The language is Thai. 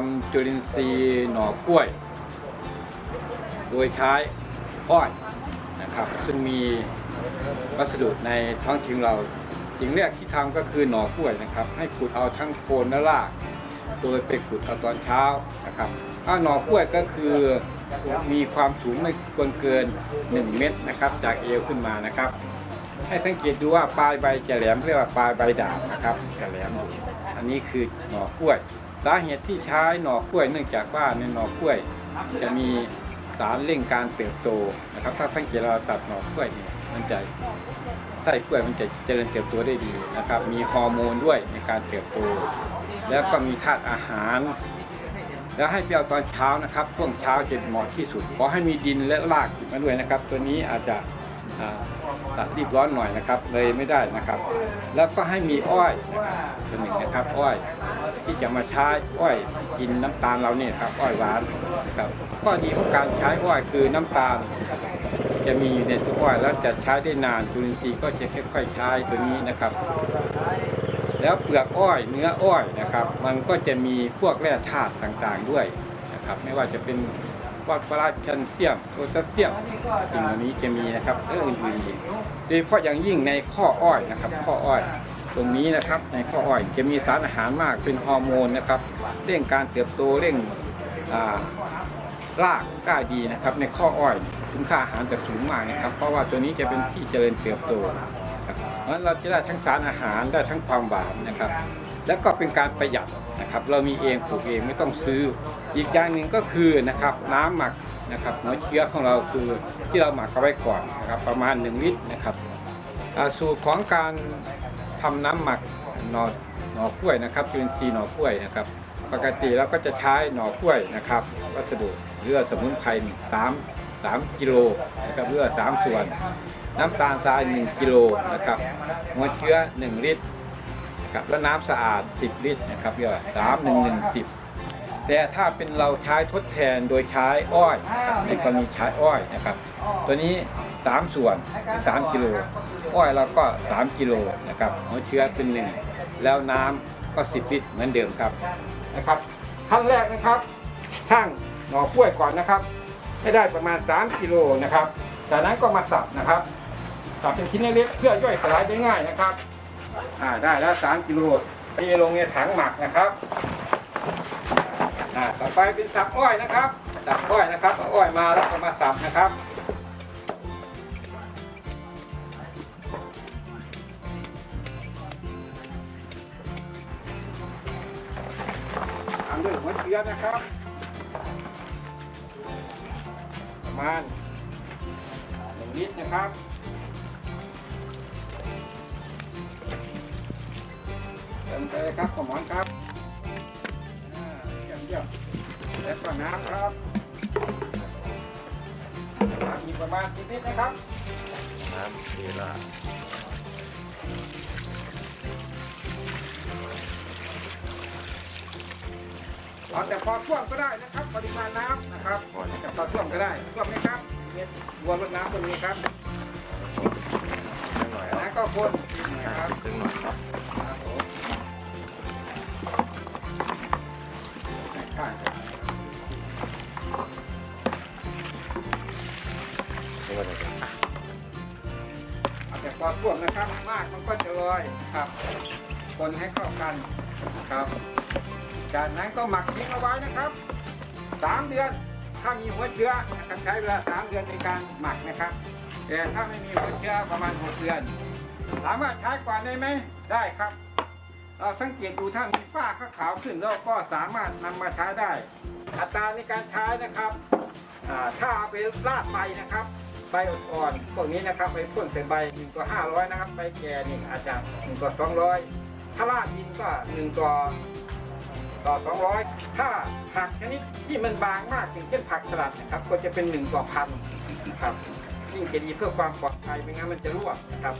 ทำจุลินทรีย์หน่อกล้วย โดยใช้อ้อยนะครับ ซึ่งมีวัสดุในท้องถิ่นเราสิ่งแรกที่ทำก็คือหน่อกล้วยนะครับ ให้ขุดเอาทั้งโคนและราก โดยไปขุดเอาตอนเช้านะครับถ้าหน่อกล้วยก็คือมีความสูงไม่ควรเกิน 1 เมตรนะครับ จากเอวขึ้นมานะครับ ให้สังเกตดูว่าปลายใบจะแหลมเรียกว่าปลายใบด่างนะครับจะแหลมอันนี้คือหน่อกล้วย สาเหตุที่ใช้หน่อกล้วยเนื่องจากว่าในหน่อกล้วย จะมีสารเร่งการเติบโตนะครับ ถ้าสังเกตเราตัดหน่อกล้วยเนี่ยมันจะไส้กล้วยมันจะเจริญเติบโตได้ดีนะครับ มีฮอร์โมนด้วยในการเติบโต แล้วก็มีธาตุอาหาร แล้วให้เปรี้ยวตอนเช้านะครับช่วงเช้าจะเหมาะที่สุดขอให้มีดินและรากติดมาด้วยนะครับ ตัวนี้อาจจะ รีบร้อนหน่อยนะครับเลยไม่ได้นะครับ แล้วก็ให้มีอ้อยนะครับตัวหนึ่งนะครับอ้อย ที่จะมาใช้อ้อยกินน้ำตาลเราเนี่ยครับอ้อยหวานครับข้อดีของการใช้อ้อยคือน้ำตาล จะมีอยู่ในตัวอ้อยแล้วจะใช้ได้นานจุลินทรีย์ก็จะค่อยๆใช้ตัวนี้นะครับ แล้วเปลือกอ้อยเนื้ออ้อยนะครับ มันก็จะมีพวกแร่ธาตุต่างๆด้วยนะครับ ไม่ว่าจะเป็น ฟอสฟอรัสแคลเซียมโพแทสเซียมสิ่งเหล่านี้จะมีนะครับและอื่นๆอีกโดยเฉพาะอย่างยิ่งในข้ออ้อยนะครับ ข้ออ้อย ตรงนี้นะครับในข้ออ้อยจะมีสารอาหารมากเป็นฮอร์โมนนะครับเร่งการเติบโตเร่งอ่ารากกล้าดีนะครับ ในข้ออ้อยคุณค่าอาหารจะสูงมากนะครับ เพราะว่าตัวนี้จะเป็นที่เจริญเติบโตครับเพราะฉะนั้นเราจะได้ทั้งสารอาหารได้ทั้งความหวานนะครับ แล้วก็เป็นการประหยัดนะครับ เรามีเองปลูกเองไม่ต้องซื้อ อีกอย่างหนึ่งก็คือนะครับน้ำหมักนะครับหัวเชื้อของเราคือที่เราหมักเอาไว้ก่อนนะครับประมาณ 1 ลิตรนะครับสูตรของการทำน้ำหมักหน่อหน่อกล้วยนะครับจุลินทรีย์หน่อกล้วยนะครับ ปกติเราก็จะใช้หน่อกล้วยนะครับ วัสดุเลือสมุนไพรสามสามกิโลนะครับเลือสามส่วน น้ำตาลทราย 1 กิโลนะครับหัวเชื้อ 1 ลิตร ครับและน้ำสะอาด 10 ลิตรนะครับเรียกว่า3 1 1 10แต่ถ้าเป็นเราใช้ทดแทนโดยใช้อ้อยนะครับในกรณีใช้อ้อยนะครับ ตัวนี้ 3 ส่วน 3 กิโลอ้อยเราก็ 3 กิโลนะครับหัวเชื้อเป็น1แล้วน้ำก็ 10 ลิตรเหมือนเดิมครับนะครับขั้นแรกนะครับช่างหน่อกล้วยก่อนนะครับ ให้ได้ประมาณ 3 กิโลนะครับ จากนั้นก็มาสับนะครับสับเป็นชิ้นเล็กๆเพื่อย่อยสลายได้ง่ายนะครับ อ่าได้แล้ว3กิโลเทลงในถังหมักนะครับอ่าต่อไปเป็นสับอ้อยนะครับสับอ้อยนะครับเอาอ้อยมาแล้วก็มาสับนะครับตามด้วยหัวเชื้อนะครับ ประมาณหนึ่งลิตรนะครับ เติมไปเลยครับขอหมอนครับอ่าเยี่ยมเยี่ยมแล้วก็น้ำครับน้ำอีกประมาณสิบลิตรนะครับน้ำเวลาเอาแต่พอท่วมก็ได้นะครับ ปริมาณน้ำนะครับแต่พอท่วมก็ได้ท่วมไหมครับเม็ดบัวรดน้ำตรงนี้ครับหน่อยจากนั้นก็คนนะครับถึงหน่อย ข้างนี่ก็จะเป็นเอาแต่พอท่วมนะครับมากมันก็จะลอยครับ คนให้เข้ากันครับ จากนั้นก็หมักทิ้งเอาไว้นะครับสามเดือนถ้ามีหัวเชื้อนะครับใช้เวลาสามเดือนในการหมักนะครับแต่ถ้าไม่มีหัวเชื้อประมาณหกเดือน สามารถใช้ก่อนได้ไหมได้ครับ เราสังเกตดูถ้ามีฝ้าขาวขึ้นเราก็สามารถนำมาใช้ได้ อัตราในการใช้นะครับถ้าเอาไปลาดใบนะครับ ใบอ่อนๆพวกนี้นะครับไปพ่นใส่ใบหนึ่งต่อห้าร้อยนะครับใบแก่นี่อาจจะหนึ่งต่อสองร้อยถ้าลาดดินก็หนึ่งต่อต่อสองร้อยถ้าผักชนิดที่มันบางมากอย่างเช่นผักสลัดนะครับ ก็จะเป็นหนึ่งต่อพันนะครับยิ่งจะดีเพื่อความปลอดภัยไม่งั้นมันจะรั่วนะครับ